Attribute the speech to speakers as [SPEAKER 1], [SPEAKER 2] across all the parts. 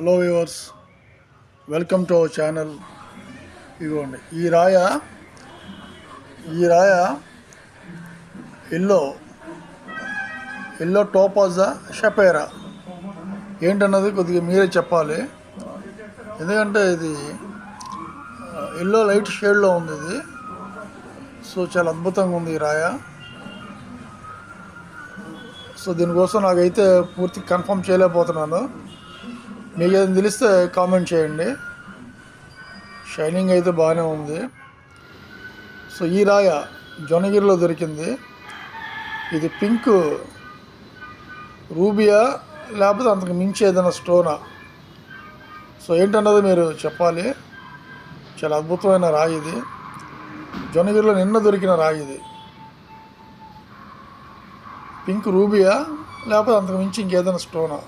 [SPEAKER 1] Hello viewers welcome to our channel ఇదిగోండి. ఈ రాయ ఈ రాయ ఎల్లో ఎల్లో టోపాజా షపేరా. ఏంటన్నది కొద్దిగా మీరే చెప్పాలి. ఎందుకంటే ఇది ఎల్లో లైట్ షేడ్లో ఉంది ఇది. సో చాలా అద్భుతంగా ఉంది ఈ రాయ. సో దీనికోసం నాకైతే పూర్తి కన్ఫర్మ్ చేయలేకపోతున్నాను. మీకు ఏదైనా తెలిస్తే కామెంట్ చేయండి. షైనింగ్ అయితే బాగానే ఉంది. సో ఈ రాయ జొనగిరిలో దొరికింది. ఇది పింక్ రూబియా లేకపోతే అంతకు మించి ఏదైనా స్టోనా సో ఏంటన్నది మీరు చెప్పాలి. చాలా అద్భుతమైన రాయి ఇది. జొనగిరిలో నిన్న దొరికిన రాయి ఇది. పింక్ రూబియా లేకపోతే అంతకు మించి ఇంకేదైనా స్టోనా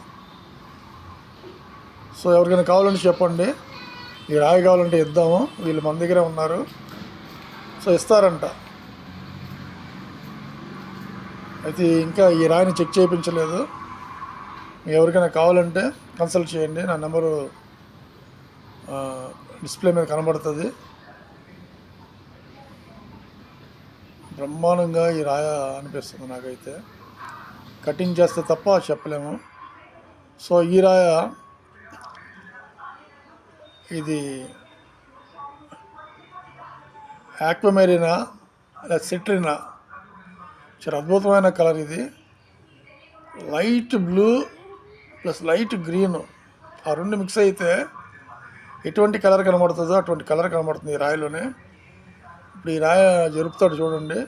[SPEAKER 1] సో ఎవరికైనా కావాలంటే చెప్పండి. ఈ రాయి కావాలంటే ఇద్దాము. వీళ్ళు మన దగ్గరే ఉన్నారు. సో ఇస్తారంట. అయితే ఇంకా ఈ రాయిని చెక్ చేయించలేదు. మీకు ఎవరికైనా కావాలంటే కన్సల్ట్ చేయండి. నా నెంబరు డిస్ప్లే మీద కనబడుతుంది. బ్రహ్మాండంగా ఈ రాయ అనిపిస్తుంది నాకైతే. కటింగ్ చేస్తే తప్ప చెప్పలేము. సో ఈ రాయ ఇది యాక్వమెరీనా లేదా సిట్రినా. చాలా అద్భుతమైన కలర్ ఇది. Light blue plus light green. ఆ రెండు మిక్స్ అయితే ఎటువంటి కలర్ కనబడుతుందో అటువంటి కలర్ కనబడుతుంది ఈ రాయిలోనే. ఇప్పుడు ఈ రాయ జరుపుతాడు చూడండి.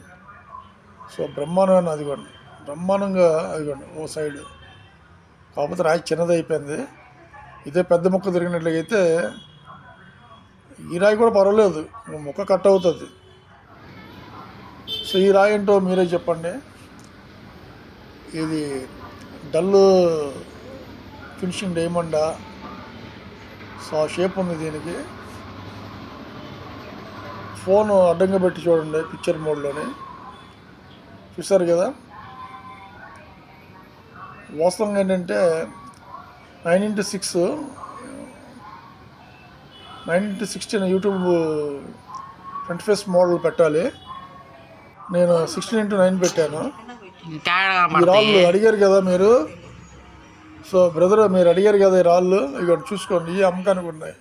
[SPEAKER 1] సో బ్రహ్మాండమైన అదిగోండి. బ్రహ్మాండంగా అదిగోండి ఓ సైడ్. కాకపోతే రాయి చిన్నది అయిపోయింది ఇదే పెద్ద ముక్క దొరికినట్లయితే ఈ రాయి కూడా పర్వాలేదు. ముక్క కట్ అవుతుంది. సో ఈ రాయి ఏంటో మీరే చెప్పండి. ఇది డల్ ఫినిషింగ్ డైమండా సో ఆ షేప్ ఉంది దీనికి. ఫోన్ అడ్డంగా పెట్టి చూడండి పిక్చర్ మోడ్లోని. చూసారు కదా? వాస్తవంగా ఏంటంటే nine into six. Nine into sixteen YouTube front face model పెట్టాలి. నేను సిక్స్టీన్ ఇంటూ నైన్ పెట్టాను. ఈ రాళ్ళు అడిగారు కదా మీరు? సో బ్రదర్ మీరు అడిగారు కదా ఈ రాళ్ళు? ఇక్కడ చూసుకోండి ఈ అమ్మకానికి ఉన్నాయి.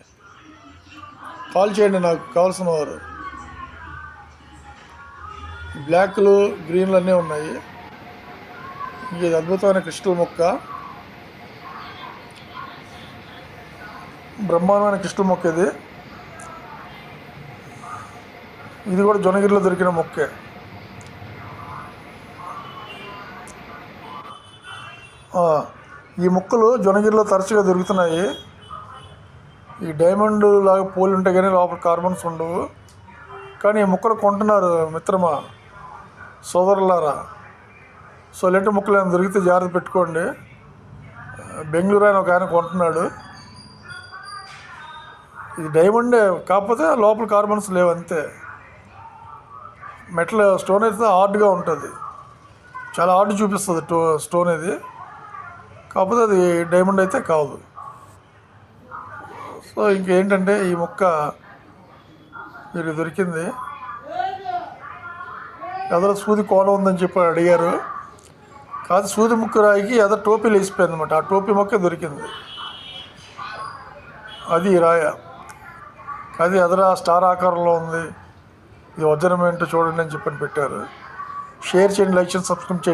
[SPEAKER 1] కాల్ చేయండి నాకు కావాల్సిన వారు. బ్లాక్లు గ్రీన్లు అన్నీ ఉన్నాయి. ఇది అద్భుతమైన క్రిస్టల్ మొక్క. బ్రహ్మాండమైన కృష్ణ మొక్క ఇది. ఇది కూడా జొనగిరిలో దొరికిన మొక్కే. ఈ ముక్కలు జొనగిరిలో తరచుగా దొరుకుతున్నాయి. ఈ డైమండ్ లాగా పోలి ఉంటాయి కానీ లోపల కార్బన్స్ ఉండవు. కానీ ఈ ముక్కలు కొంటున్నారు మిత్రమా సోదరులారా. సో ఇలాంటి ముక్కలు ఏమైనా దొరికితే జాగ్రత్త పెట్టుకోండి. బెంగళూరు ఆయన ఒక ఆయన కొంటున్నాడు. ఇది డైమండ్ కాకపోతే లోపల కార్బన్స్ లేవు అంతే. మెటల్ స్టోన్ అయితే హార్డ్గా ఉంటుంది. చాలా హార్డ్ చూపిస్తుంది టో స్టోన్ ఇది. కాకపోతే అది డైమండ్ అయితే కాదు. సో ఇంకేంటంటే ఈ మొక్క మీరు దొరికింది. ఎదర సూది కోన ఉందని చెప్పి అడిగారు. కాదు సూది ముక్క రాయికి ఎదర టోపీలు వేసిపోయింది అనమాట ఆ టోపీ మొక్క దొరికింది. అది రాయ. అది ఎదర స్టార్ ఆకారంలో ఉంది. ఇది వజ్రం ఏంటో చూడండి అని చెప్పని పెట్టారు. షేర్ చేయండి లైక్ చేయండి సబ్స్క్రైబ్ చేయండి.